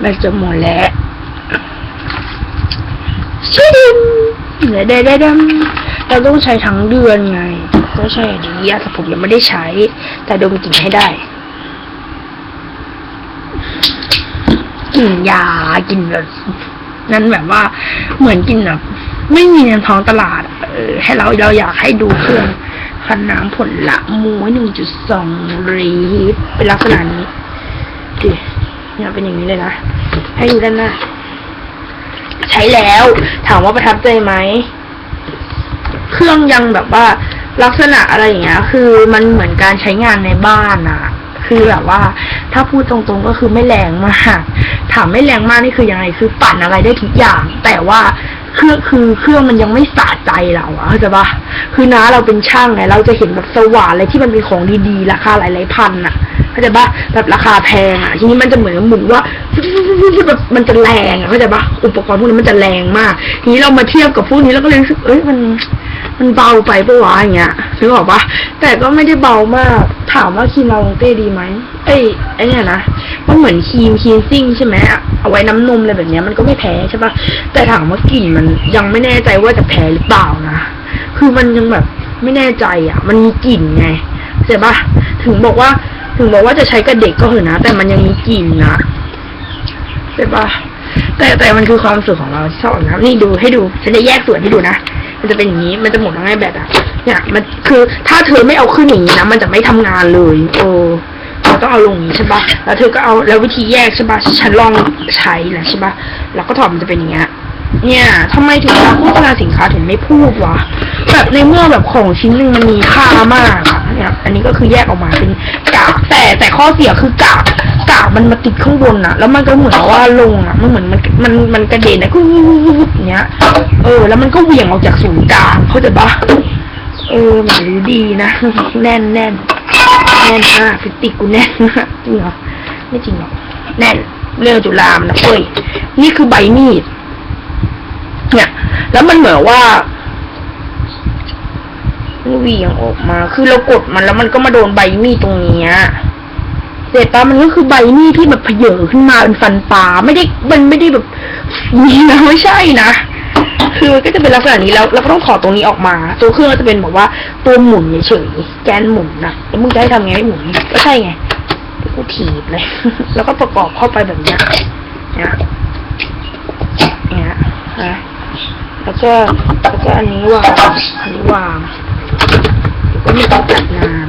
แบตจะหมดแล้วชิดิมเดี๋ยวเดี๋ยวเดี๋ยวเราต้องใช้ทั้งเดือนไงก็ใช่ดีอะแต่ผมยังไม่ได้ใช้ แต่ดมกลิ่นให้ได้กลิ่นยากลิ่นแบบนั้นแบบว่าเหมือนกินแบบไม่มีในท้องตลาด เออ ให้เราเราอยากให้ดูเครื่องคันน้ำผลละมูหนึ่งจุดสองรีเป็นลักษณะนี้ดิ เนี่ยเป็นอย่างนี้เลยนะ ให้ดูด้านหน้า ใช้แล้ว ถามว่าประทับใจไหม เครื่องยังแบบว่า ลักษณะอะไรอย่างเงี้ย คือมันเหมือนการใช้งานในบ้านอะคือแบบว่า ถ้าพูดตรงๆก็คือไม่แรงมาก ถามไม่แรงมากนี่คือยังไง คือปั่นอะไรได้ทุกอย่าง แต่ว่า เครื่องคือเครื่องมันยังไม่สะใจเราอะเข้าใจปะคือน้าเราเป็นช่างไง เราจะเห็นแบบสว่านอะไรที่มันเป็นของดีๆ ราคาหลายๆพันอะเข้าใจปะแบบราคาแพงอะทีนี้มันจะเหมือนหมุนว่าแบบมันจะแรงอะเข้าใจปะอุปกรณ์พวกนี้มันจะแรงมาก ทีนี้เรามาเทียบกับพวกนี้แล้วก็เลยรู้สึกเอ้ยมันมันเบาไปปะวะอย่างเงี้ยนึกออกปะแต่ก็ไม่ได้เบามาก ถามว่าครีมลาลงเต้ดีไหมเอ้ยไอ้เนี่ยนะ มันเหมือนครีมครีมซิ่งใช่ไหมเอาไว้น้ำนมอะไรแบบนี้มันก็ไม่แพ้ใช่ปะแต่ถามว่ากลิ่นมันยังไม่แน่ใจว่าจะแพ้หรือเปล่านะ คือมันยังแบบไม่แน่ใจอะ มันมีกลิ่นไงเข้าใจปะถึงบอกว่า ถึงบอกว่าจะใช้กับเด็กก็เถอะนะ แต่มันยังมีกลิ่นนะใช่ปะแต่แต่มันคือความสุขของเราชอบนะนี่ดูให้ดูฉันจะแยกส่วนให้ดูนะมันจะเป็นอย่างนี้มันจะหมดทั้งไอ้แบตอะเนี่ย มันคือถ้าเธอไม่เอาขึ้นอย่างนี้นะมันจะไม่ทำงานเลย โอ้ ต้องเอาลงนี้ใช่ปะแล้วเธอก็เอาแล้ววิธีแยกใช่ปะฉันลองใช้แล้วใช่ปะแล้วก็ถอดมันจะเป็นอย่างเงี้ยเนี่ยทำไมถึงร้านโฆษณาสินค้าถึงไม่พูดวะแบบในเมื่อแบบของชิ้นหนึ่งมันมีค่ามากอะเนี่ยอันนี้ก็คือแยกออกมาเป็นกากแต่แต่ข้อเสียคือกากกากมันมาติดข้างบนอะแล้วมันก็เหมือนว่าลงอะมันเหมือนมันมันมันกระเด็นนะกุ๊บอย่างเงี้ย เออ แล้วมันก็เหวี่ยงออกจากศูนย์กลางเข้าใจปะเออหมันดีนะแน่นแน่น แน่นมากฟิติกูแน่นมากจริงเหรอไม่จริงหรอกแน่นเรื่องจุฬามนะเฟ้ยนี่คือใบมีด เนี่ย แล้วมันเหมือนว่ามันเหวี่ยงออกมา คือเรากดมันแล้วมันก็มาโดนใบมีดตรงเนี้ยเสร็จปะมันก็คือใบมีดที่แบบเพเยขึ้นมาเป็นฟันปลาไม่ได้มันไม่ได้แบบนี่นะไม่ใช่นะ คือก็จะเป็นลักษณะนี้แล้วเราก็ต้องถอดตรงนี้ออกมา ตัวเครื่องก็จะเป็นแบบว่าตัวหมุนเฉยๆแกนหมุนนะแล้วมึงจะให้ทำไงให้หมุนก็ใช่ไงกูถีบเลย แล้วก็ประกอบเข้าไปแบบนี้นี่ยเนี่ยนะแล้วก็แล้วก็อันนี้วางอันนี้วางก็มีตัวจัดงาน